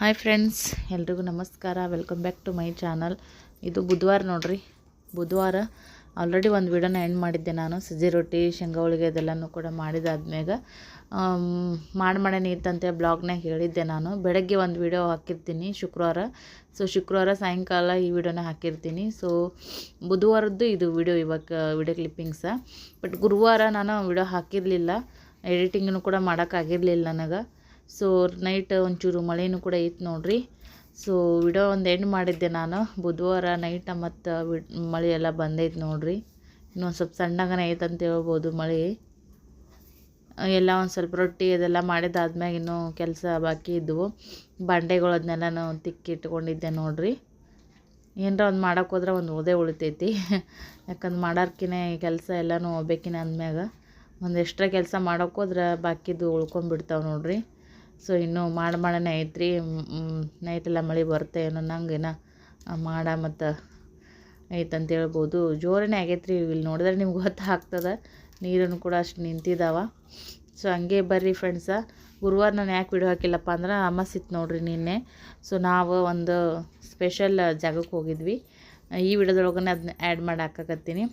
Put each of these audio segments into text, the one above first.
Hi friends ಎಲ್ರಿಗೂ ನಮಸ್ಕಾರ. Welcome back to my channel ಇದು ಬುಧವಾರ ನೋಡ್ರಿ. ಬುಧವಾರ ಆಲ್ರೆಡಿ ಒಂದು ವಿಡಿಯೋನ ಎಂಡ್ ಮಾಡಿದ್ದೆ ನಾನು. ಸಜ್ಜಿ ರೊಟ್ಟಿ, ಶೇಂಗಾ ಹೋಳಿಗೆ ಅದೆಲ್ಲನೂ ಕೂಡ ಮಾಡಿದಾದ್ಮ್ಯಾಗ. ಮಾಡಿ ಮಾಡೇನಿ ಇತ್ತಂತೆ ಬ್ಲಾಗ್ನಾಗ ಹೇಳಿದ್ದೆ ನಾನು. ಬೆಳಗ್ಗೆ ಒಂದು ವಿಡಿಯೋ ಹಾಕಿರ್ತೀನಿ ಶುಕ್ರವಾರ. ಸೊ ಶುಕ್ರವಾರ ಸಾಯಂಕಾಲ ಈ ವಿಡಿಯೋನ ಹಾಕಿರ್ತೀನಿ. ಸೊ ಬುಧವಾರದ್ದು ಇದು ವಿಡಿಯೋ ಇವಾಗ ವಿಡಿಯೋ ಕ್ಲಿಪ್ಪಿಂಗ್ಸ ಬಟ್ ಗುರುವಾರ ನಾನು ವಿಡಿಯೋ ಹಾಕಿರಲಿಲ್ಲ. ಎಡಿಟಿಂಗ್ನು ಕೂಡ ಮಾಡೋಕ್ಕಾಗಿರಲಿಲ್ಲ ನನಗೆ. ಸೊ ನೈಟ್ ಒಂಚೂರು ಮಳೆನೂ ಕೂಡ ಇತ್ತು ನೋಡ್ರಿ. ಸೊ ವಿಡಿಯೋ ಒಂದು ಎಂಡ್ ಮಾಡಿದ್ದೆ ನಾನು. ಬುಧವಾರ ನೈಟ ಮತ್ತು ಮಳೆ ಎಲ್ಲ ಬಂದೈತೆ ನೋಡ್ರಿ. ಇನ್ನೊಂದು ಸ್ವಲ್ಪ ಸಣ್ಣಗನೇ ಐತೆ ಅಂತ ಹೇಳ್ಬೋದು ಮಳೆ. ಎಲ್ಲ ಒಂದು ಸ್ವಲ್ಪ ರೊಟ್ಟಿ ಅದೆಲ್ಲ ಮಾಡಿದಾದ್ಮ್ಯಾಗ ಇನ್ನೂ ಕೆಲಸ ಬಾಕಿ ಇದ್ದವು ಬಂಡೆಗಳು ಅದನ್ನೆಲ್ಲ ನಾವು ತಿಕ್ಕಿಟ್ಕೊಂಡಿದ್ದೆ ನೋಡ್ರಿ. ಏನರ ಒಂದು ಮಾಡೋಕೆ ಹೋದ್ರೆ ಒಂದು ಓದೇ ಉಳಿತೈತಿ. ಯಾಕಂದ್ರೆ ಮಾಡೋರ್ಕಿನೇ ಕೆಲಸ ಎಲ್ಲನೂ ಹೋಗ್ಬೇಕಿನ ಅಂದ್ಮ್ಯಾಗ. ಒಂದು ಎಕ್ಸ್ಟ್ರಾ ಕೆಲಸ ಮಾಡೋಕೆ ಹೋದ್ರೆ ಬಾಕಿದು ಉಳ್ಕೊಂಬಿಡ್ತಾವೆ ನೋಡ್ರಿ. ಸೊ ಇನ್ನೂ ಮಾಡಿ ಮಾಡನೇ ಐತ್ರಿ ನೈಟೆಲ್ಲ ಮಳೆ ಬರುತ್ತೆ ಏನೋ ನಂಗೆ ಮಾಡ ಮತ್ತು ಐತಂತ ಹೇಳ್ಬೋದು. ಜೋರನೇ ಆಗೈತೆ ರೀ ಇಲ್ಲಿ ನೋಡಿದ್ರೆ ನಿಮ್ಗೆ ಗೊತ್ತಾಗ್ತದೆ. ನೀರನ್ನು ಕೂಡ ಅಷ್ಟು ನಿಂತಿದ್ದಾವ ಸೊ ಹಂಗೆ ಬರ್ರಿ ಫ್ರೆಂಡ್ಸ ಗುರುವಾರ ನಾನು ಯಾಕೆ ವಿಡಿಯೋ ಹಾಕಿಲ್ಲಪ್ಪ ಅಂದ್ರೆ ಅಮಾಸಿತ್ತು ನೋಡ್ರಿ ನಿನ್ನೆ. ಸೊ ನಾವು ಒಂದು ಸ್ಪೆಷಲ್ ಜಾಗಕ್ಕೆ ಹೋಗಿದ್ವಿ. ಈ ವಿಡಿಯೋದೊಳಗನೆ ಅದನ್ನ ಆ್ಯಡ್ ಮಾಡಿ ಹಾಕಕತ್ತೀನಿ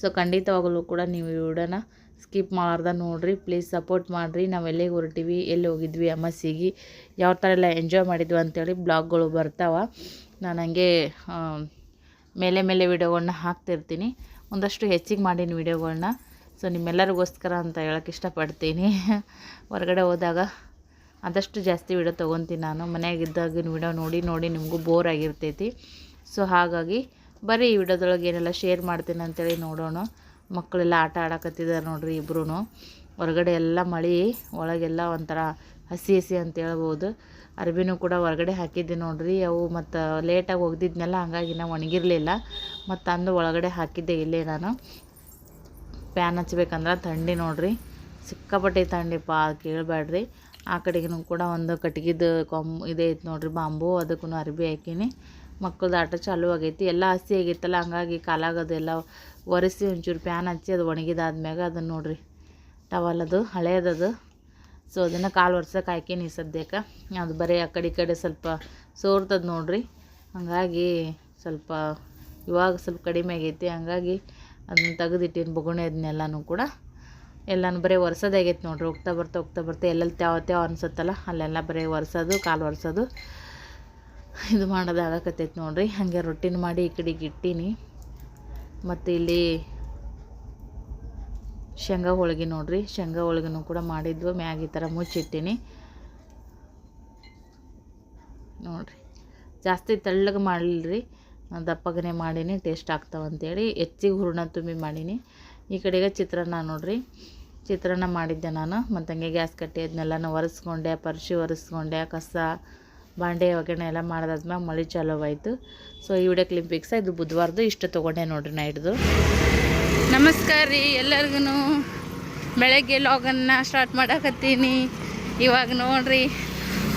ಸೊ ಖಂಡಿತವಾಗಲೂ ಕೂಡ ನೀವು ಈ ವಿಡಿಯೋನ ಸ್ಕಿಪ್ ಮಾಡ್ದೆ ನೋಡಿರಿ ಪ್ಲೀಸ್ ಸಪೋರ್ಟ್ ಮಾಡಿರಿ. ನಾವು ಎಲ್ಲಿಗೆ ಹೊರಟಿವಿ, ಎಲ್ಲಿ ಹೋಗಿದ್ವಿ ಅಮಾಸಿಗೆ ಯಾವ ಥರ ಎಲ್ಲ ಎಂಜಾಯ್ ಮಾಡಿದ್ವಿ ಅಂತೇಳಿ ಬ್ಲಾಗ್ಗಳು ಬರ್ತಾವೆ. ನಾನು ಹಂಗೆ ಮೇಲೆ ಮೇಲೆ ವೀಡಿಯೋಗಳನ್ನ ಹಾಕ್ತಿರ್ತೀನಿ. ಒಂದಷ್ಟು ಹೆಚ್ಚಿಗೆ ಮಾಡೀನಿ ವೀಡಿಯೋಗಳನ್ನ ಸೊ ನಿಮ್ಮೆಲ್ಲರಿಗೋಸ್ಕರ ಅಂತ ಹೇಳೋಕ್ಕೆ ಇಷ್ಟಪಡ್ತೀನಿ. ಹೊರಗಡೆ ಹೋದಾಗ ಆದಷ್ಟು ಜಾಸ್ತಿ ವಿಡಿಯೋ ತೊಗೊತೀನಿ ನಾನು. ಮನೆಯಾಗಿದ್ದಾಗಿನ ವಿಡಿಯೋ ನೋಡಿ ನೋಡಿ ನಿಮಗೂ ಬೋರ್ ಆಗಿರ್ತೈತಿ. ಸೊ ಹಾಗಾಗಿ ಬರೀ ಈ ವಿಡಿಯೋದೊಳಗೆ ಏನೆಲ್ಲ ಶೇರ್ ಮಾಡ್ತೀನಿ ಅಂತೇಳಿ ನೋಡೋಣ. ಮಕ್ಕಳೆಲ್ಲ ಆಟ ಆಡಕತ್ತಿದ್ದಾರೆ ನೋಡ್ರಿ ಇಬ್ರು ಹೊರಗಡೆ ಎಲ್ಲ ಮಳೆ, ಒಳಗೆಲ್ಲ ಒಂಥರ ಹಸಿ ಹಸಿ ಅಂತ ಹೇಳ್ಬೋದು. ಅರ್ಬಿನೂ ಕೂಡ ಹೊರಗಡೆ ಹಾಕಿದ್ದೆ ನೋಡ್ರಿ. ಅವು ಮತ್ತು ಲೇಟಾಗಿ ಒಗ್ದಿದ್ನೆಲ್ಲ, ಹಂಗಾಗಿ ನಾ ಒಣಗಿರಲಿಲ್ಲ. ಮತ್ತು ಅಂದು ಒಳಗಡೆ ಹಾಕಿದ್ದೆ ಇಲ್ಲೇ ನಾನು. ಪ್ಯಾನ್ ಹಚ್ಬೇಕಂದ್ರೆ ಥಂಡಿ ನೋಡ್ರಿ. ಸಿಕ್ಕಾಪಟ್ಟೆ ಪಾ ಕೇಳಬೇಡ್ರಿ ಆ ಕಡೆಗೂ ಕೂಡ ಒಂದು ಕಟ್ಗಿದ ಕೊಂಬ್ ಇದೆ ಐತೆ ನೋಡ್ರಿ, ಬಾಂಬು. ಅದಕ್ಕೂ ಅರ್ಬಿ ಹಾಕೀನಿ. ಮಕ್ಕಳದ್ದು ಆಟ ಚಾಲೂ ಆಗೈತಿ. ಎಲ್ಲ ಹಸಿ ಆಗೈತಲ್ಲ, ಹಂಗಾಗಿ ಕಾಲಾಗದೆಲ್ಲ ಒರೆಸಿ ಒಂಚೂರು ಪ್ಯಾನ್ ಹಚ್ಚಿ ಅದು ಒಣಗಿದಾದ್ಮ್ಯಾಗ ಅದನ್ನು ನೋಡ್ರಿ. ಟವಲ್ ಅದು ಹಳೇದದು ಸೊ ಅದನ್ನು ಕಾಲು ಒರ್ಸಕ್ಕೆ ಹಾಕೀನಿ ಸದ್ಯಕ್ಕೆ ಅದು ಬರೀ ಆ ಕಡೆ ಕಡೆ ಸ್ವಲ್ಪ ಸೋರ್ತದ ನೋಡ್ರಿ. ಹಂಗಾಗಿ ಸ್ವಲ್ಪ ಇವಾಗ ಸ್ವಲ್ಪ ಕಡಿಮೆ ಆಗೈತಿ. ಹಂಗಾಗಿ ಅದನ್ನ ತೆಗೆದಿಟ್ಟಿನ ಬೊಗುಣೆ ಅದನ್ನೆಲ್ಲನೂ ಕೂಡ. ಎಲ್ಲನೂ ಬರೀ ಒರೆಸೋದಾಗೈತೆ ನೋಡ್ರಿ. ಹೋಗ್ತಾ ಬರ್ತಾ ಹೋಗ್ತಾ ಬರ್ತಾ ಎಲ್ಲೆಲ್ಲಿ ತ್ಯಾವ ತ್ಯಾವ ಅನ್ಸುತ್ತಲ್ಲ, ಅಲ್ಲೆಲ್ಲ ಬರೀ ಒರೆಸೋದು, ಕಾಲು ಒರ್ಸೋದು. ಇದು ಮಾಡೋದು ಆಗಕತ್ತೈತೆ ನೋಡ್ರಿ. ಹಾಗೆ ರೊಟ್ಟಿನ ಮಾಡಿ ಈ ಕಡೆಗೆ ಇಟ್ಟೀನಿ. ಮತ್ತು ಇಲ್ಲಿ ಶೇಂಗಾ ಹೋಳಿಗೆ ನೋಡ್ರಿ. ಶೇಂಗಾ ಹೋಳಿಗೆನೂ ಕೂಡ ಮಾಡಿದ್ವು. ಮ್ಯಾಗ ಈ ಥರ ಮುಚ್ಚಿಟ್ಟೀನಿ. ನೋಡ್ರಿ. ಜಾಸ್ತಿ ತೆಳ್ಳಗೆ ಮಾಡಲಿಲ್ರಿ. ದಪ್ಪಗನೆ ಮಾಡೀನಿ, ಟೇಸ್ಟ್ ಆಗ್ತಾವಂತೇಳಿ ಹೆಚ್ಚಿಗೆ ಹೂರ್ಣ ತುಂಬಿ ಮಾಡೀನಿ. ಈ ಕಡೆಗೆ ಚಿತ್ರಾನ್ನ ನೋಡ್ರಿ. ಚಿತ್ರಾನ್ನ ಮಾಡಿದ್ದೆ ನಾನು. ಮತ್ತು ಹಂಗೆ ಗ್ಯಾಸ್ ಕಟ್ಟಿ ಅದನ್ನೆಲ್ಲನೂ ಒರೆಸ್ಕೊಂಡೆ, ಪರ್ಶಿ ಒರೆಸ್ಕೊಂಡೆ, ಕಸ ಬಾಂಡೆ ಒಗ್ಗರಣೆ ಎಲ್ಲ ಮಾಡಿದಾದ್ಮೇಲೆ ಮಳೆ ಚಾಲೂ ಆಯಿತು ಸೊ ಈ ವಿಡಿಯೋ ಕ್ಲಿಪಿಕ್ಸ ಇದು ಬುಧವಾರದ್ದು. ಇಷ್ಟು ತೊಗೊಂಡೆ ನೋಡ್ರಿ ನೈಟ್ದು ನಮಸ್ಕಾರ ರೀ ಎಲ್ಲರಿಗೂ ಬೆಳಗ್ಗೆ ಲಾಗನ್ನ ಸ್ಟಾರ್ಟ್ ಮಾಡಕತ್ತೀನಿ. ಇವಾಗ ನೋಡ್ರಿ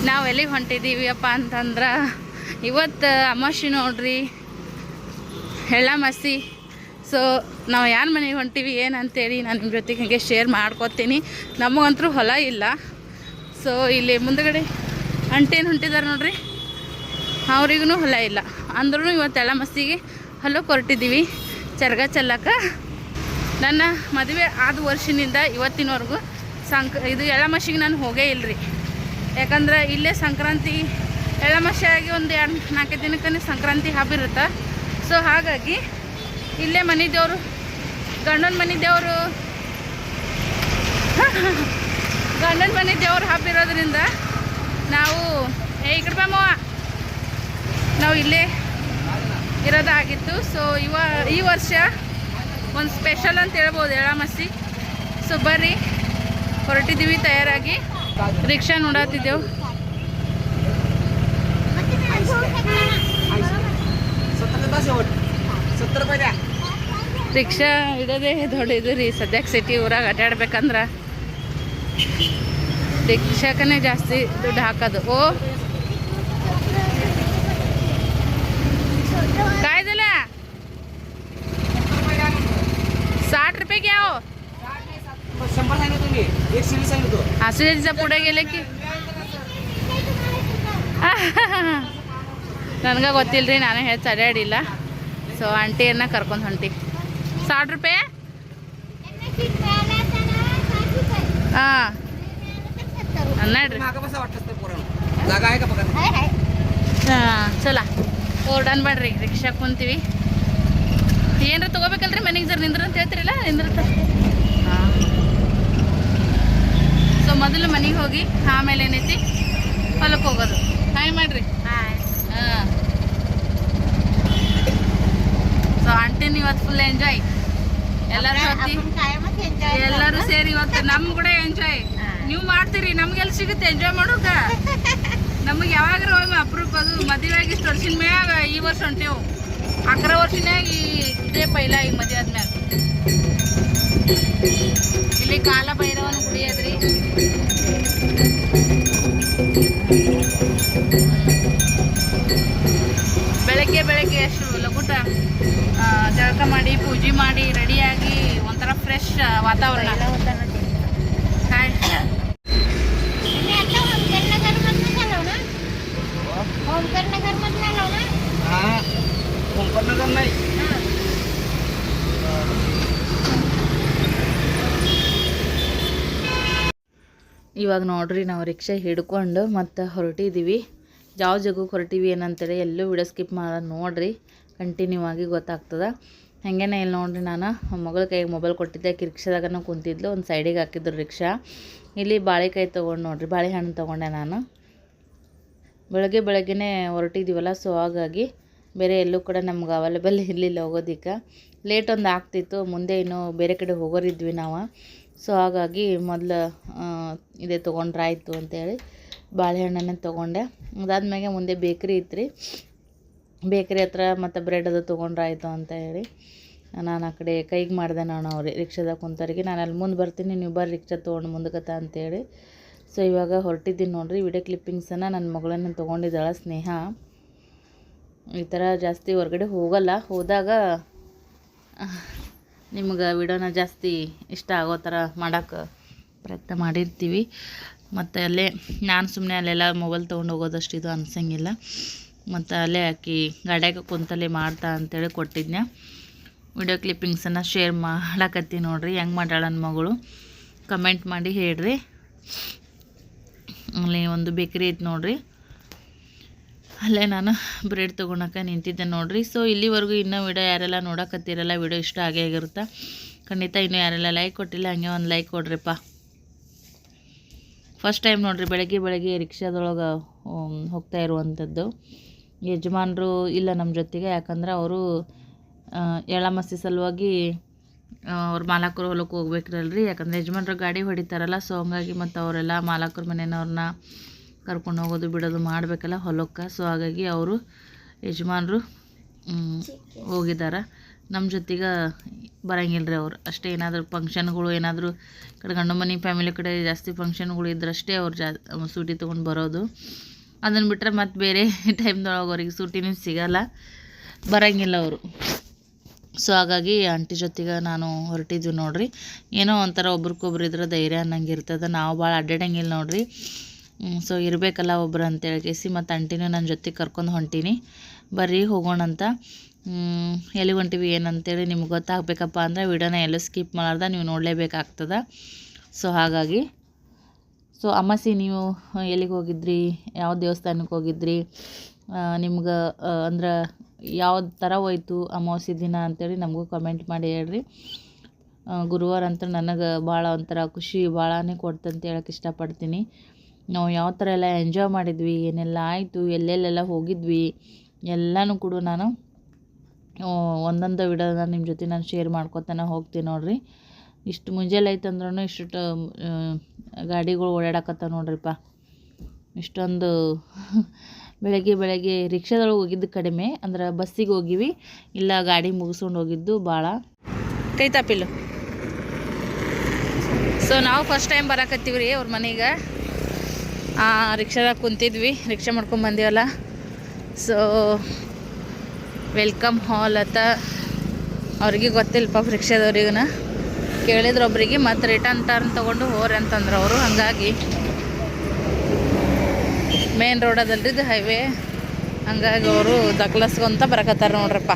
ನಾವು ಎಲ್ಲಿಗೆ ಹೊಂಟಿದ್ದೀವಿ ಅಪ್ಪ ಅಂತಂದ್ರೆ ಇವತ್ತು ಅಮಾಶಿ ನೋಡ್ರಿ. ಎಳ್ಳ ಮಸಿ. ಸೊ ನಾವು ಯಾರ ಮನೆಗೆ ಹೊಂಟೀವಿ ಏನಂತೇಳಿ ನಾನು ನಿಮ್ಮ ಜೊತೆಗೆ ಹಂಗೆ ಶೇರ್ ಮಾಡ್ಕೊತೀನಿ. ನಮಗಂತೂ ಹೊಲ ಇಲ್ಲ. ಸೊ ಇಲ್ಲಿ ಮುಂದಗಡೆ ಅಂಟೇನು ಹೊಂಟಿದ್ದಾರೆ ನೋಡ್ರಿ. ಅವ್ರಿಗೂ ಹೊಲ ಇಲ್ಲ. ಅಂದ್ರೂ ಇವತ್ತು ಎಳ ಮಸ್ತಿಗೆ ಹೊಲಕ್ಕೆ ಹೊರಟಿದ್ದೀವಿ ಚರ್ಗ ಚೆಲ್ಲಕ್ಕೆ ನನ್ನ ಮದುವೆ ಆದ ವರ್ಷದಿಂದ ಇವತ್ತಿನವರೆಗೂ ಸಂಕ್, ಇದು ಎಳಮಸಿಗೆ ನಾನು ಹೋಗೇ ಇಲ್ಲರಿ ಯಾಕಂದ್ರೆ ಇಲ್ಲೇ ಸಂಕ್ರಾಂತಿ ಎಳಮಸಿಯಾಗಿ ಒಂದು ಎರಡು, ನಾಲ್ಕೈದು ದಿನಕ್ಕೇ ಸಂಕ್ರಾಂತಿ ಹಬ್ಬ ಇರುತ್ತೆ? ಸೊ ಹಾಗಾಗಿ ಇಲ್ಲೇ ಮನೆ ದೇವರು, ಗಂಡನ ಮನೆ ದೇವರು, ಗಂಡನ ಮನೆ ದೇವ್ರ ಹಬ್ಬ ಇರೋದ್ರಿಂದ ನಾವು ಏ ಈ ಕಡೆ. ನಾವು ಇಲ್ಲೇ ಇರೋದಾಗಿತ್ತು. ಸೊ ಇವ ಈ ವರ್ಷ ಒಂದು ಸ್ಪೆಷಲ್ ಅಂತ ಹೇಳ್ಬೋದು ಎಳಮಸಿ ಸೊ ಬರ್ರಿ. ಹೊರಟಿದ್ದೀವಿ ತಯಾರಾಗಿ. ರಿಕ್ಷಾ ನೋಡತ್ತಿದ್ದೆವು ರಿಕ್ಷಾ ಇಡೋದೇ ದೊಡ್ಡ ಇದು ರೀ. ಸದ್ಯಕ್ಕೆ ಸಿಟಿ ಊರಾಗ ಅಡ್ಡಾಡ್ಬೇಕಂದ್ರೆ. ರಿಕ್ಷಾಕನೇ ಜಾಸ್ತಿ ದುಡ್ಡು ಹಾಕೋದು ಓ ಕಾಯ್ದಲ್ಲ साठ रुपये क्या हो शंभर सांगितलं तुम्ही एक सिली सांगितलं असू द्यायचा पुढे गेले की आ, ನನಗೆ ಗೊತ್ತಿಲ್ಲ ರೀ ನಾನೇ ಹೆಚ್ಚು ಅಡ್ಯಾಡಿಲ್ಲ ಸೊ ಆಂಟಿಯನ್ನ ಕರ್ಕೊಂಡು ಹೊಂಟಿ ಸಾವಿರ ರೂಪಾಯಿ ಹಾಂ ನಡ್ರಿ ಚಲ. ಓರ್ಡನ್ ಬೇಡ್ರಿ ರಿಕ್ಷಾ ಕುಂತೀವಿ. ಏನ್ರ ತಗೋಬೇಕಲ್ರಿ? ಮನೆಗೆ ಜರ್ ನಿಂದ್ರ ಅಂತ ಹೇಳ್ತಿರಲ್ಲ? ನಿಂದ್ರತ ಹಾಂ. ಸೊ ಮೊದಲು ಮನೆಗೆ ಹೋಗಿ ಆಮೇಲೆ ಏನೈತಿ? ಹೊಲಕ್ಕೆ ಹೋಗೋದು. ಹಾಯ್ ಮಾಡ್ರಿ. ಹಾಂ. ಸೊ ಆಂಟಿನ ಇವತ್ತು ಫುಲ್ ಎಂಜಾಯ್ ಎಲ್ಲರೂ ಎಲ್ಲರೂ ಸೇರಿ ಇವತ್ತು ನಮ್ಗೆ ಕೂಡ ಎಂಜಾಯ್ ನೀವು ಮಾಡ್ತೀರಿ, ನಮ್ಗೆಲ್ಲ ಸಿಗುತ್ತೆ? ಎಂಜಾಯ್ ಮಾಡೋಕ? ನಮಗೆ ಯಾವಾಗ್ರ ಒಮ್ಮೆ ಅಪ್ರೂಪ್ ಅದು. ಮದುವೆ ಆಗಿ ವರ್ಷದ ಮ್ಯಾಗ ಈ ವರ್ಷ ಹೊಂಟೇವು ಅಕ್ರ ವರ್ಷನ್ಯಾಗ ಈ ಇದೇ ಪೈಲ ಈ ಮದುವೆ ಆದ್ಮ್ಯಾಗ. ಇಲ್ಲಿ ಕಾಲ ಭೈರವನ ಗುಡಿ ಅದ್ರಿ ಬೆಳಗ್ಗೆ ಬೆಳಗ್ಗೆ ಎಷ್ಟು ಲಘುಟ ಜಳಕ ಮಾಡಿ, ಪೂಜೆ ಮಾಡಿ ರೆಡಿಯಾಗಿ ಒಂಥರ ಫ್ರೆಶ್ ವಾತಾವರಣ ಹಾಯ್ हा ಇವಾಗ ನೋಡ್ರಿ ನಾವು ರಿಕ್ಷಾ ಹಿಡ್ಕೊಂಡು ಮತ್ತೆ ಹೊರಟಿದ್ದೀವಿ ಯಾವ ಜಗಕ್ಕೆ ಹೊರಟಿವಿ ಏನಂತೇಳಿ ಎಲ್ಲೂ ವಿಡಿಯೋ ಸ್ಕಿಪ್ ಮಾಡೋದು ನೋಡ್ರಿ. ಕಂಟಿನ್ಯೂ ಆಗಿ ಗೊತ್ತಾಗ್ತದ. ಹಾಗೇನೆ ಇಲ್ಲಿ ನೋಡ್ರಿ ನಾನು ಮಗಳ ಕೈಗೆ ಮೊಬೈಲ್ ಕೊಟ್ಟಿದ್ದೆ. ಆಕೆ ರಿಕ್ಷಾದಾಗನೂ ಕುಂತಿದ್ಲು. ಒಂದು ಸೈಡಿಗೆ ಹಾಕಿದ್ರು ರಿಕ್ಷಾ. ಇಲ್ಲಿ ಬಾಳೆಕಾಯಿ ತೊಗೊಂಡು ನೋಡ್ರಿ. ಬಾಳೆಹಣ್ಣು ತೊಗೊಂಡೆ ನಾನು. ಬೆಳಗ್ಗೆ ಬೆಳಗ್ಗೆನೇ ಹೊರಟಿದ್ದೀವಲ್ಲ ಸೊ ಹಾಗಾಗಿ ಬೇರೆ ಎಲ್ಲೂ ಕೂಡ ನಮ್ಗೆ ಅವೈಲೇಬಲ್ ಇರಲಿಲ್ಲ ಹೋಗೋದಕ್ಕೆ ಲೇಟ್ ಒಂದು ಆಗ್ತಿತ್ತು, ಮುಂದೆ ಇನ್ನೂ ಬೇರೆ ಕಡೆ ಹೋಗೋರಿದ್ವಿ ನಾವು. ಸೊ ಹಾಗಾಗಿ ಮೊದಲು ಇದೇ ತೊಗೊಂಡ್ರೆ ಆಯಿತು ಅಂತೇಳಿ ಬಾಳೆಹಣ್ಣನ್ನೇ ತೊಗೊಂಡೆ. ಅದಾದ್ಮ್ಯಾಗೆ ಮುಂದೆ ಬೇಕ್ರಿ ಇತ್ತು ರೀ ಬೇಕ್ರಿ ಹತ್ರ ಮತ್ತು ಬ್ರೆಡ್ ಅದು ತೊಗೊಂಡ್ರೆ ಆಯಿತು ಅಂತ ಹೇಳಿ ನಾನು ಆ ಕಡೆ ಕೈಗೆ ಮಾಡಿದೆ ನಾನು ಅವ್ರಿ ರಿಕ್ಷಾದಾಗ ಕುಂತವ್ರಿಗೆ. ನಾನು ಅಲ್ಲಿ ಮುಂದೆ ಬರ್ತೀನಿ, ನೀವು ಬರ್ರಿ, ರಿಕ್ಷಾ ತೊಗೊಂಡು ಮುಂದಕತ್ತ ಅಂತೇಳಿ. ಸೊ ಇವಾಗ ಹೊರಟಿದ್ದೀನಿ ನೋಡಿರಿ ವಿಡಿಯೋ ಕ್ಲಿಪ್ಪಿಂಗ್ಸನ್ನು ನನ್ನ ಮಗಳನ್ನು ತೊಗೊಂಡಿದ್ದಾಳೆ ಸ್ನೇಹ. ಈ ಥರ ಜಾಸ್ತಿ ಹೊರಗಡೆ ಹೋಗಲ್ಲ. ಹೋದಾಗ ನಿಮ್ಗೆ ವಿಡಿಯೋನ ಜಾಸ್ತಿ ಇಷ್ಟ ಆಗೋ ಥರ ಮಾಡೋಕ್ಕೆ ಪ್ರಯತ್ನ ಮಾಡಿರ್ತೀವಿ. ಮತ್ತು ಅಲ್ಲೇ ನಾನು ಸುಮ್ಮನೆ ಅಲ್ಲೆಲ್ಲ ಮೊಬೈಲ್ ತೊಗೊಂಡು ಹೋಗೋದಷ್ಟು ಇದು ಅನ್ಸಂಗಿಲ್ಲ. ಮತ್ತು ಅಲ್ಲೇ ಹಾಕಿ ಗಾಡ್ಯಾಗ ಕುಂತಲ್ಲೇ ಮಾಡ್ತಾ ಅಂತೇಳಿ ಕೊಟ್ಟಿದ್ನೆ ವಿಡಿಯೋ ಕ್ಲಿಪ್ಪಿಂಗ್ಸನ್ನು ಶೇರ್ ಮಾಡಕತ್ತಿ ನೋಡ್ರಿ, ಹೆಂಗೆ ಮಾಡ್ಯಾಳ ಮಗಳು. ಕಮೆಂಟ್ ಮಾಡಿ ಹೇಳ್ರಿ. ಅಲ್ಲಿ ಒಂದು ಬೇಕ್ರಿ ಐತೆ ನೋಡ್ರಿ. ಅಲ್ಲೇ ನಾನು ಬ್ರೆಡ್ ತೊಗೊಳಕ್ಕೆ ನಿಂತಿದ್ದೆ ನೋಡ್ರಿ. ಸೊ ಇಲ್ಲಿವರೆಗೂ ಇನ್ನೂ ವಿಡಿಯೋ ಯಾರೆಲ್ಲ ನೋಡಕತ್ತೀರಲ್ಲ ವಿಡಿಯೋ ಇಷ್ಟ ಆಗೇ ಆಗಿರುತ್ತೆ? ಖಂಡಿತ ಇನ್ನೂ ಯಾರೆಲ್ಲ ಲೈಕ್ ಕೊಟ್ಟಿಲ್ಲ, ಹಂಗೆ ಒಂದು ಲೈಕ್ ಕೊಡ್ರಿಪ್ಪ. ಫಸ್ಟ್ ಟೈಮ್ ನೋಡ್ರಿ, ಬೆಳಗ್ಗೆ ಬೆಳಗ್ಗೆ ರಿಕ್ಷಾದೊಳಗೆ ಹೋಗ್ತಾ ಇರುವಂಥದ್ದು. ಯಜಮಾನರು ಇಲ್ಲ ನಮ್ಮ ಜೊತೆಗೆ, ಯಾಕಂದ್ರೆ ಅವರು ಎಳಮಸ್ತಿ ಸಲುವಾಗಿ ಅವ್ರು ಮಾಲಕರು ಹೊಲಕ್ಕೆ ಹೋಗ್ಬೇಕ್ರಲ್ರಿ. ಯಾಕಂದ್ರೆ ಯಜಮಾನ್ರು ಗಾಡಿ ಹೊಡಿತಾರಲ್ಲ ಸೊ ಹಂಗಾಗಿ ಮತ್ತು ಅವರೆಲ್ಲ ಮಾಲಕರ ಮನೆಯವ್ರನ್ನ ಕರ್ಕೊಂಡು ಹೋಗೋದು, ಬಿಡೋದು ಮಾಡಬೇಕಲ್ಲ ಹೊಲಕ್ಕೆ. ಸೊ ಹಾಗಾಗಿ ಅವರು ಯಜಮಾನರು ಹೋಗಿದ್ದಾರೆ ನಮ್ಮ ಜೊತೆಗೆ ಬರಂಗಿಲ್ಲ ರೀ ಅವ್ರು. ಅಷ್ಟೇ ಏನಾದರೂ ಫಂಕ್ಷನ್ಗಳು ಏನಾದರೂ ಕಡೆ ಗಂಡು ಮನೆ ಫ್ಯಾಮಿಲಿ ಕಡೆ ಜಾಸ್ತಿ ಫಂಕ್ಷನ್ಗಳು ಇದ್ರಷ್ಟೇ ಅವ್ರು ಜಾ, ಸೂಟಿ ತೊಗೊಂಡು ಬರೋದು. ಅದನ್ನು ಬಿಟ್ಟರೆ ಮತ್ತು ಬೇರೆ ಟೈಮ್ದೊಳಗೆ ಅವ್ರಿಗೆ ಸೂಟಿನೂ ಸಿಗಲ್ಲ. ಬರಂಗಿಲ್ಲ ಅವರು. ಸೊ ಹಾಗಾಗಿ ಆಂಟಿ ಜೊತೆಗೆ ನಾನು ಹೊರಟಿದ್ವಿ ನೋಡಿರಿ. ಏನೋ ಒಂಥರ ಒಬ್ರಿಗೊಬ್ರು ಇದ್ರೆ ಧೈರ್ಯ ಅನ್ನಂಗೆ ಇರ್ತದೆ ನಾವು ಭಾಳ ಅಡ್ಡಾಡಂಗಿಲ್ಲ ನೋಡ್ರಿ. ಸೊ ಇರಬೇಕಲ್ಲ ಒಬ್ರು ಅಂತೇಳಿ ಕೇಸಿ ಮತ್ತು ಅಂಟಿನೂ ನನ್ನ ಜೊತೆ ಕರ್ಕೊಂಡು ಹೊಂಟೀನಿ. ಬರ್ರಿ ಹೋಗೋಣಂತ ಹ್ಮ್, ಎಲ್ಲಿಗೆ ಹೊಂಟಿವಿ ಏನಂತೇಳಿ ನಿಮ್ಗೆ ಗೊತ್ತಾಗಬೇಕಪ್ಪ ಅಂದರೆ ವಿಡಿಯೋನ ಎಲ್ಲೂ ಸ್ಕಿಪ್ ಮಾಡಾರ್ದ ನೀವು ನೋಡಲೇಬೇಕಾಗ್ತದೆ. ಸೊ ಹಾಗಾಗಿ. ಸೊ ಅಮಾಸಿ ನೀವು ಎಲ್ಲಿಗೆ ಹೋಗಿದ್ರಿ? ಯಾವ ದೇವಸ್ಥಾನಕ್ಕೆ ಹೋಗಿದ್ರಿ? ನಿಮ್ಗೆ ಅಂದ್ರೆ ಯಾವ ಥರ ಹೋಯ್ತು ಅಮಾವಾಸ್ಯ ದಿನ ಅಂತೇಳಿ ನಮಗೂ ಕಮೆಂಟ್ ಮಾಡಿ ಹೇಳ್ರಿ. ಗುರುವಾರ ಅಂತ ನನಗೆ ಭಾಳ ಒಂಥರ ಖುಷಿ ಭಾಳನೇ ಕೊಡ್ತಂತ ಹೇಳಕ್ಕೆ ಇಷ್ಟಪಡ್ತೀನಿ. ನಾವು ಯಾವ ಥರ ಎಲ್ಲ ಎಂಜಾಯ್ ಮಾಡಿದ್ವಿ, ಏನೆಲ್ಲ ಆಯಿತು, ಎಲ್ಲೆಲ್ಲೆಲ್ಲ ಹೋಗಿದ್ವಿ, ಎಲ್ಲನೂ ಕೂಡ ನಾನು ಒಂದೊಂದು ವಿಡಿಯೋನ ನಿಮ್ಮ ಜೊತೆ ನಾನು ಶೇರ್ ಮಾಡ್ಕೊತಾನೆ ಹೋಗ್ತೀನಿ ನೋಡ್ರಿ. ಇಷ್ಟು ಮುಂಜಾನೆ ಐತಂದ್ರೂ ಇಷ್ಟು ಗಾಡಿಗಳು ಓಡಾಡಕತ್ತಾವ ನೋಡ್ರಿಪ್ಪ ಇಷ್ಟೊಂದು ಬೆಳಗ್ಗೆ ಬೆಳಗ್ಗೆ ರಿಕ್ಷಾದೊಳಗೆ ಹೋಗಿದ್ದು ಕಡಿಮೆ, ಅಂದ್ರೆ ಬಸ್ಸಿಗೆ ಹೋಗಿವಿ, ಇಲ್ಲ ಗಾಡಿ ಮುಗಿಸ್ಕೊಂಡು ಹೋಗಿದ್ದು ಭಾಳ ಕೈ ಸೊ ನಾವು ಫಸ್ಟ್ ಟೈಮ್ ಬರಕತ್ತೀವಿ ರೀ ಅವ್ರ ಮನೆಗೆ. ರಿಕ್ಷಾದಾಗ ಕುಂತಿದ್ವಿ, ರಿಕ್ಷಾ ಮಾಡ್ಕೊಂಡು ಬಂದೀವಲ್ಲ. ಸೊ ವೆಲ್ಕಮ್ ಹಾಲ್ ಅತ್ತ. ಅವ್ರಿಗೆ ಗೊತ್ತಿಲ್ಲ ಪಾಪ ರಿಕ್ಷಾದವ್ರಿಗೂ ಕೇಳಿದ್ರು ಒಬ್ರಿಗೆ ಮತ್ತು ರಿಟರ್ನ್ ಟರ್ನ್ ತೊಗೊಂಡು ಹೋರಿ ಅಂತಂದ್ರು ಅವರು, ಹಂಗಾಗಿ. ಮೇನ್ ರೋಡ್ ಅದಲ್ರಿ ಇದು ಹೈವೇ ಹಂಗಾಗಿ ಅವರು ದಕ್ಲಸ್ಕೊಂತ ಬರಕತ್ತಾರ ನೋಡ್ರಪ್ಪ.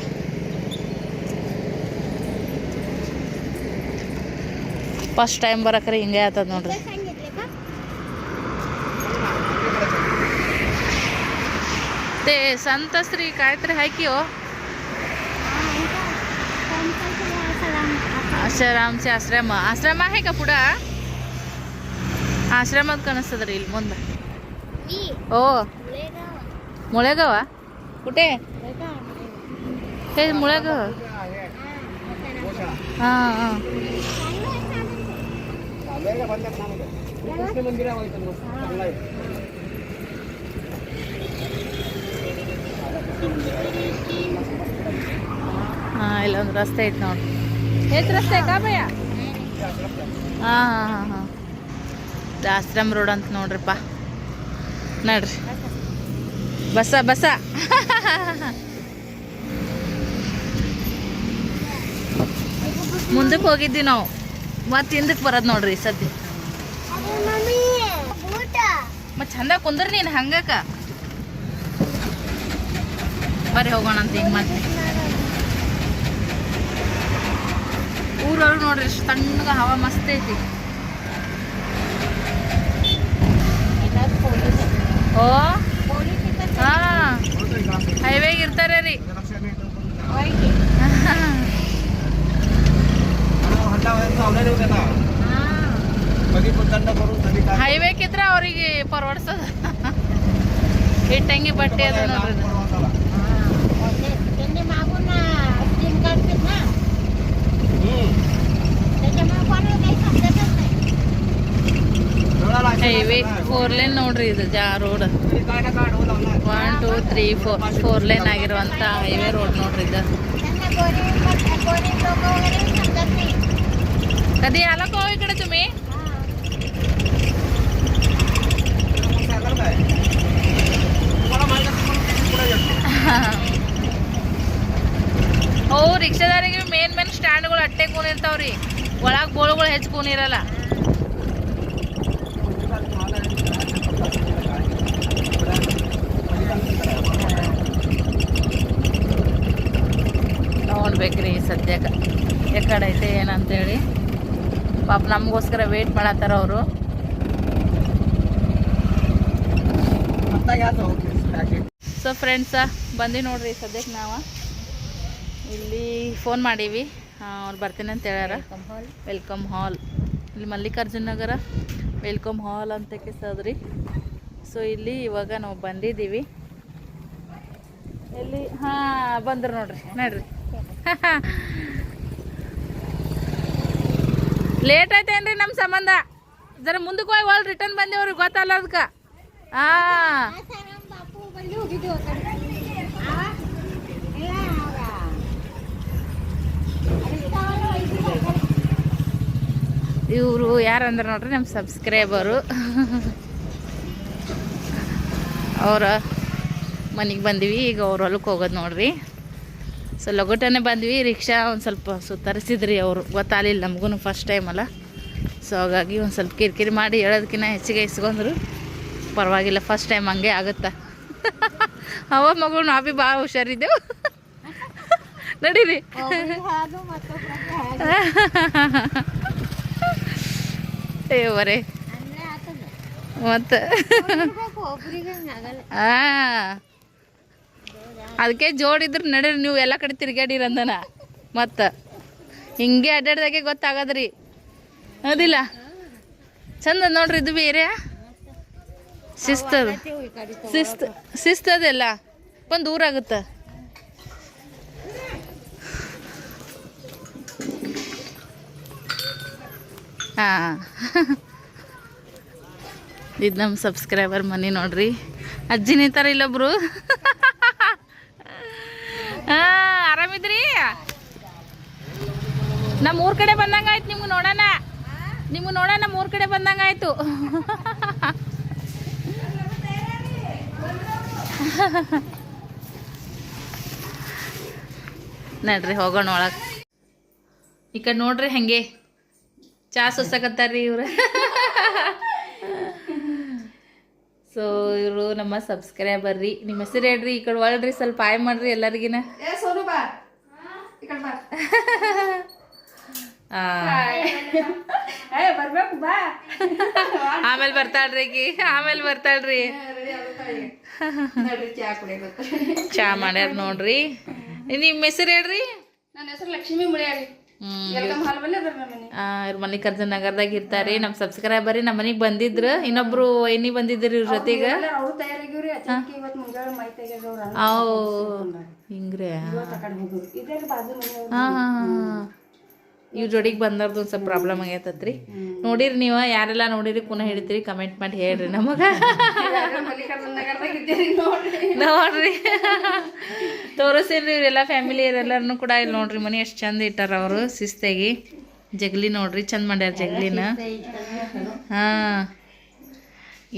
ಫಸ್ಟ್ ಟೈಮ್ ಬರಕ್ರಿ ಹಿಂಗೆ ಆತದ ನೋಡ್ರಿ. ಮತ್ತೆ ಸಂತಸ್ತ್ರೀ ಕಾಯ್ತ್ರಿ ಹಾಕಿಯೋ? ಆಶ್ರಮचे ಆಶ್ರಮ. ಆಶ್ರಮ ಹೇಗ ಪುಡ? पुढं ಆಶ್ರಮದ ಕಾಣಿಸ್ತದ್ರಿ ಇಲ್ಲಿ ಮುಂದೆ. ಓ. ಮುಳೆಗಾವ. कुठे हे मुळेगाव हां ಹಾಂ ಇಲ್ಲೊಂದು ರಸ್ತೆ ಐತೆ ನೋಡಿ. ಎಷ್ಟು ರಸ್ತೆ ಕಾಬಯ್ಯ ಹಾಂ ಹಾಂ ಹಾಂ ಹಾಂ. ಆಶ್ರಮ್ ರೋಡ್ ಅಂತ ನೋಡ್ರಿಪ್ಪ. ನೋಡ್ರಿ. ಬಸ ಬಸ. ಮುಂದಕ್ಕೆ ಹೋಗಿದ್ವಿ ನಾವು. ಮತ್ತೆ ಹಿಂದಕ್ಕೆ ಬರೋದು ನೋಡ್ರಿ ಸದ್ಯ. ಮತ್ತೆ ಚಂದ ಕುಂದ್ರ ನೀನು ಹಂಗಕ್ಕ ಬರೀ ಹೋಗೋಣ ಅಂತ ಹಿಂಗೆ ಮತ್ತೆ. ಊರವ್ರು ನೋಡ್ರಿ ಎಷ್ಟು ತಣ್ಣಗೆ ಹವಾ ಮಸ್ತ್ ಐತಿ. ಓ? ಹೈವೇಗೆ ಇರ್ತಾರೆ ರೀ. ಹೈವೇಕಿದ್ರೆ ಅವ್ರಿಗೆ ಪರ್ವಡ್ಸದ. ಇಟ್ಟಂಗಿ ಬಟ್ಟೆ ಅದ ನೋಡ್ರಿ ಹೈವೇ नाही. ಫೋರ್ ಲೇನ್ ನೋಡ್ರಿ ಇದು ಜಾ ರೋಡ್ कधी काय ना काय ढोल लावणार. One two three four four lane ಆಗಿರುವಂಥ ಹೈವೇ ರೋಡ್ ನೋಡ್ರಿ ಇದು त्यांना गोरे गोरे लोक वगैरे समजत नाही कधी आला का हो इकडे तुम्ही सांगाल काय तुम्हाला माहिती आहे तुम्हाला पुढे येतो. ಓ ರಿಕ್ಷಾದಾರಿಗೆ ಮೇನ್ ಮೇನ್ ಸ್ಟ್ಯಾಂಡ್ಗಳು ಅಟ್ಟೆ ಕೂನಿರ್ತಾವ್ರಿ ಒಳಗೆ ಬೋಳ್ಗಳು ಹೆಚ್ಚು ಕೂನಿರಲ್ಲ ನೋಡ್ಬೇಕು ರೀ ಸದ್ಯಕ್ಕೆ. ಎಕಡೆ ಏನಂತ ಏನಂತೇಳಿ. ಪಾಪ ನಮಗೋಸ್ಕರ ವೇಟ್ ಮಾಡತ್ತಾರ ಅವರು. ಸೊ ಫ್ರೆಂಡ್ಸ ಬಂದು ನೋಡ್ರಿ ಸದ್ಯಕ್ಕೆ ನಾವು. ಇಲ್ಲಿ ಫೋನ್ ಮಾಡೀವಿ. ಅವ್ರು ಬರ್ತೀನಿ ಅಂತ ಹೇಳ್ಯಾರ. ವೆಲ್ಕಮ್ ಹಾಲ್ ಇಲ್ಲಿ ಮಲ್ಲಿಕಾರ್ಜುನ ನಗರ. ವೆಲ್ಕಮ್ ಹಾಲ್ ಅಂತ ಕೇಸದ್ರಿ. ಸೊ ಇಲ್ಲಿ ಇವಾಗ ನಾವು ಬಂದಿದ್ದೀವಿ. ಇಲ್ಲಿ ಹಾಂ ಬಂದ್ರು ನೋಡ್ರಿ. ನೋಡ್ರಿ. ಲೇಟ್ ಆಯ್ತೇನ್ರಿ ನಮ್ಮ ಸಂಬಂಧ? ಜರ ಮುಂದಕ್ಕೆ ಹೋಗಿ ಹೋಗಿ ರಿಟರ್ನ್ ಬಂದೇವ್ರಿ, ಗೊತ್ತಲ್ಲ ಅದಕ್ಕೆ ಹಾಂ ಇವರು ಯಾರಂದ್ರೆ ನೋಡ್ರಿ ನಮ್ಮ ಸಬ್ಸ್ಕ್ರೈಬರು ಅವರ ಮನೆಗೆ ಬಂದ್ವಿ, ಈಗ ಅವ್ರ ಹೊಲಕ್ಕೆ ಹೋಗೋದು ನೋಡ್ರಿ. ಸೊ ಲಗೋಟನೆ ಬಂದ್ವಿ ರಿಕ್ಷಾ ಒಂದು ಸ್ವಲ್ಪ ಸುತ್ತರಿಸಿದ್ರಿ ಅವರು. ಗೊತ್ತಾಗಲಿಲ್ಲ ನಮಗೂ ಫಸ್ಟ್ ಟೈಮ್ ಅಲ್ಲ. ಸೊ ಹಾಗಾಗಿ ಒಂದು ಸ್ವಲ್ಪ ಕಿರಿಕಿರಿ ಮಾಡಿ ಹೇಳೋದಕ್ಕಿಂತ ಹೆಚ್ಚಿಗೆ ಇಸ್ಕೊಂಡ್ರು ಪರವಾಗಿಲ್ಲ ಫಸ್ಟ್ ಟೈಮ್ ಹಂಗೆ ಆಗುತ್ತಾ. ಅವ ಮಗು ನಾ ಭೀ ಭಾಳ ಹುಷಾರಿದ್ದೆವು ನಡೀರಿ. ಏವರೇ. ಮತ್ತು? ಒಬ್ರಿಗೋಗು, ಒಬ್ರಿಗೆ ಹಂಗ್ ಆಗಲ್ಲ. ಆ ಅದಕ್ಕೆ ಜೋಡಿದ್ರೆ ನಡೀರಿ ನೀವು ಎಲ್ಲ ಕಡೆ ತಿರ್ಗಾಡಿರಿ ಅಂದನ. ಮತ್ತು ಹಿಂಗೆ ಅಡ್ಡಾಡ್ದಾಗೆ ಗೊತ್ತಾಗದ್ರಿ. ಅದಿಲ್ಲ ಚಂದ ನೋಡ್ರಿ ಇದು ಬೇರೆ. ಶಿಸ್ತದ ಶಿಸ್ತ ಶಿಸ್ತದೆಲ್ಲ ಒಂದು ಆಗುತ್ತೆ ಹಾಂ. ಇದು ನಮ್ಮ ಸಬ್ಸ್ಕ್ರೈಬರ್ ಮನೆ ನೋಡ್ರಿ. ಅಜ್ಜಿ ನಿಂತಾರ ಇಲ್ಲೊಬ್ರು ಹಾಂ ಆರಾಮಿದ್ರಿ ನಮ್ಮ ಊರ್ ಕಡೆ ಬಂದಂಗ ಆಯ್ತು ನಿಮ್ಗೆ ನೋಡೋಣ. ನಿಮ್ಗೆ ನೋಡೋಣ ಮೂರ್ ಕಡೆ ಬಂದಂಗ ಆಯ್ತು. ನಡ್ರಿ, ಹೋಗೋಣ ಒಳಗೆ. ಈ ಕಡೆ ನೋಡ್ರಿ ಹಂಗೆ? ಚಾ ಸುಸಕತ್ತಾರ್ರಿ ಇವ್ರು. ಸೊ ಇವರು ನಮ್ಮ ಸಬ್ಸ್ಕ್ರೈಬರ್ ರೀ. ನಿಮ್ಮ ಹೆಸರು ಹೇಳ್ರಿ, ಈ ಕಡೆ ಒಳ್ರಿ ಸ್ವಲ್ಪ ಆಯ್ ಮಾಡ್ರಿ ಎಲ್ಲರಿಗಿನ. ಬರ್ಬೇಕು ಬಾ. ಆಮೇಲೆ ಬರ್ತಾಳ್ರಿ ಆಮೇಲೆ ಬರ್ತಾಳ್ರಿ. ಚಾ ಮಾಡ್ಯಾರ ನೋಡ್ರಿ. ನಿಮ್ಮ ಹೆಸರು ಹೇಳ್ರಿ? ನನ್ನ ಹೆಸರು ಲಕ್ಷ್ಮೀ ಮುಳಿಯಾರಿ. ಇವ್ರ ಮಲ್ಲಿಕಾರ್ಜುನ ನಗರದಾಗ ಇರ್ತಾರೆ. ನಮ್ಮ ಸಬ್ಸ್ಕ್ರೈಬರ್ ನಮ್ಮ ಮನೆಗೆ ಬಂದಿದ್ರು. ಇನ್ನೊಬ್ರು ಏನಿ ಬಂದಿದ್ರಿ ಇವ್ರ ಜೊತೆಗೆ. ಹಿಂಗ್ರಿ ಹಾ ಹಾ ಹಾ. ಇವ್ರ ಜೋಡಿಗೆ ಬಂದವ್ರದ್ದು ಒಂದು ಸ್ವಲ್ಪ ಪ್ರಾಬ್ಲಮ್ ಆಗೈತತ್ರಿ. ನೋಡಿರಿ ನೀವು, ಯಾರೆಲ್ಲ ನೋಡಿರಿ, ಪುನಃ ಹಿಡಿತೀರಿ ಕಮೆಂಟ್ ಮಾಡಿ ಹೇಳ್ರಿ ನಮಗ. ನೋಡ್ರಿ. ತೋರಿಸಿನ್ರಿ ಇವರೆಲ್ಲ ಫ್ಯಾಮಿಲಿ ಇವರೆಲ್ಲರೂ ಕೂಡ ಇಲ್ಲಿ ನೋಡ್ರಿ, ಮನೆ ಎಷ್ಟು ಚಂದ ಇಟ್ಟಾರ ಅವರು, ಶಿಸ್ತಾಗಿ. ಜಗಲಿ ನೋಡ್ರಿ, ಚಂದ ಮಾಡ್ಯಾರ ಜಗಲಿನ. ಹಾ.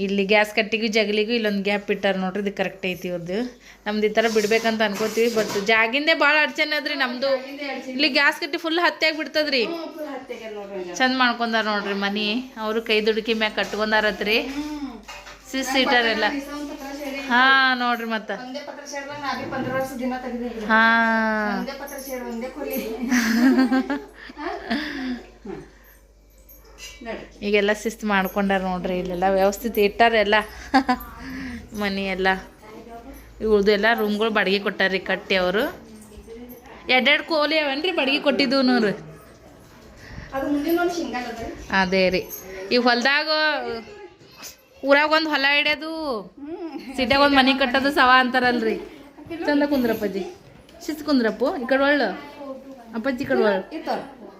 ಇಲ್ಲಿ ಗ್ಯಾಸ್ ಕಟ್ಟಿಗೂ ಜಗಲಿಗೂ ಇಲ್ಲೊಂದು ಗ್ಯಾಪ್ ಇಟ್ಟಾರ ನೋಡ್ರಿ ಇದು ಕರೆಕ್ಟ್ ಐತಿ ಇವ್ರದ್ದು ನಮ್ದು ಈ ಥರ ಬಿಡ್ಬೇಕಂತ ಅನ್ಕೋತೀವಿ ಬಟ್ ಜಾಗಿಂದೇ ಭಾಳ ಅಡ್ಚನೆ ಅದ್ರಿ ನಮ್ಮದು ಇಲ್ಲಿ ಗ್ಯಾಸ್ ಕಟ್ಟಿ ಫುಲ್ ಹತ್ಯಾಗಿ ಬಿಡ್ತದ್ರಿ. ಚಂದ ಮಾಡ್ಕೊಂಡಾರ ನೋಡ್ರಿ ಮನಿ ಅವರು ಕೈ ದುಡುಕಿ ಮ್ಯಾಗ ಕಟ್ಕೊಂಡಾರತ್ರಿ. ಸಿಸ್ ಇಟ್ಟಾರೆಲ್ಲ. ಹಾ ನೋಡ್ರಿ ಮತ್ತ. ಹಾ ಒಂದೇ ಪತ್ರ ಶೇಡ್ ಒಂದೇ ಕೊಲಿ ನೋಡ್ರಿ ಈಗೆಲ್ಲ ಶಿಸ್ತು ಮಾಡ್ಕೊಂಡಾರ ನೋಡ್ರಿ, ಇಲ್ಲೆಲ್ಲ ವ್ಯವಸ್ಥಿತ ಇಟ್ಟಾರೆಲ್ಲ ಮನಿ ಎಲ್ಲ. ಇವ್ರದ್ದು ಎಲ್ಲ ರೂಮ್ಗಳು ಬಾಡಿಗೆ ಕೊಟ್ಟಾರ್ರಿ ಕಟ್ಟಿ ಅವರು. ಎರಡೆರಡು ಕೋಲಿ ಅವೇನ್ರಿ ಬಾಡಿಗೆ ಕೊಟ್ಟಿದ್ದು ನೋಡ್ರಿ ಅದು ರೀ. ಈ ಹೊಲ್ದಾಗ ಊರಾಗ ಒಂದು ಹೊಲ ಹಿಡಿಯೋದು ಸಿಟ್ಯಾಗ ಒಂದು ಮನೆ ಕಟ್ಟೋದು ಸವ ಅಂತಾರಲ್ರಿ. ಚಂದ ಕುಂದ್ರಪ್ಪಜಿ. ಶಿಸ್ತು ಕುಂದ್ರಪ್ಪು, ಈ ಕಡೆ ಒಳ್ಳು. ಅಪ್ಪಾಜಿ ಕಡೆ ಒಳ್ಳು.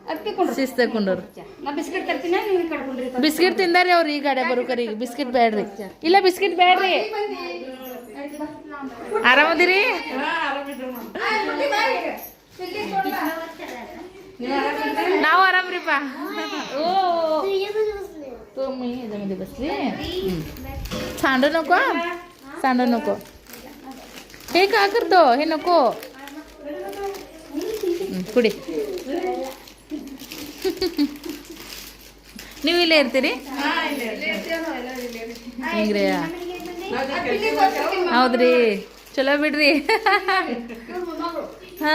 ಇತ್ತು ಅದಕ್ಕೆ ಕೊಂಡ್ರಿ ಶಿಸ್ತಾಗ ಕುಂಡೋರು ನಾ ಬಿಸ್ಕೆಟ್ ತರ್ತೀನಿ ನೀವು ಕಡ್ಕೊಂಡ್ರಿ ಬಿಸ್ಕಿಟ್ ತಿಂದಾರಿ ಅವ್ರು ಈ ಗಾಡಿ ಬರೋಕರಿ ಬಿಸ್ಕಿಟ್ ಬೇಡ್ರಿ ಇಲ್ಲ ಬಿಸ್ಕಿಟ್ ಬೇಡ್ರಿ ಆರಾಮದಿರಿ ನಾವು ಆರಾಮ್ರಿಪ್ಪ ಓ तुम्ही ह्याच्यामध्ये बसली सांडू नको सांडू नको हे का करतो हे नको ಹ್ಮ್, ಕುಡಿ ನೀವು ಇಲ್ಲೇ ಇರ್ತೀರಿ? ಹಿಂಗ್ರಿ ಹೌದ್ರಿ. ಚಲೋ ಬಿಡ್ರಿ. ಹಾ.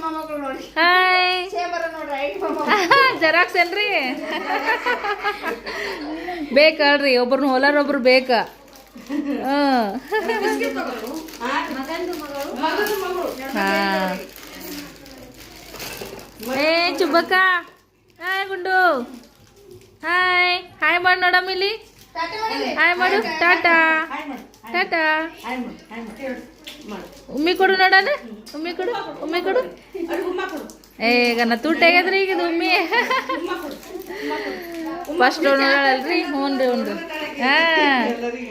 ಮೊಮ್ಮಗಳು ನೋಡಿ ಹಾಯ್ ಜೆರಾಕ್ಸ್ ಏನ್ರಿ? ಬೇಕಲ್ರಿ ಒಬ್ರನ್ನ ಹೋಲಾರ ಒಬ್ರು ಬೇಕ. ಹ್ಮ್. ಹಾ. ಏ, ಚುಬ್ಬಕ್ಕ. ಹಾಯ್, ಗುಂಡು. ಹಾಯ್. ಹಾಯ್ ಮಾಡಿ ನೋಡಮ್ಮ ಇಲ್ಲಿ. ಹಾಯ್ ಮಾಡು. ಟಾಟಾ. ಟಾಟಾ. ಉಮ್ಮಿ ಕೊಡು ನೋಡಣ. ಉಮ್ಮಿ ಕೊಡು. ಉಮ್ಮಿ ಕೊಡು. ಈಗ ನಾ ಆಗ್ಯದ್ರಿ ಈಗ ಇದು ಉಮ್ಮಿ. ಫಸ್ಟ್ ನೋಡಲ್ರಿ ಹ್ಞೂ ರೀ ಹ್ಞೂ ರೀ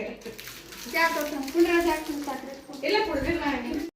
ಹಾಂ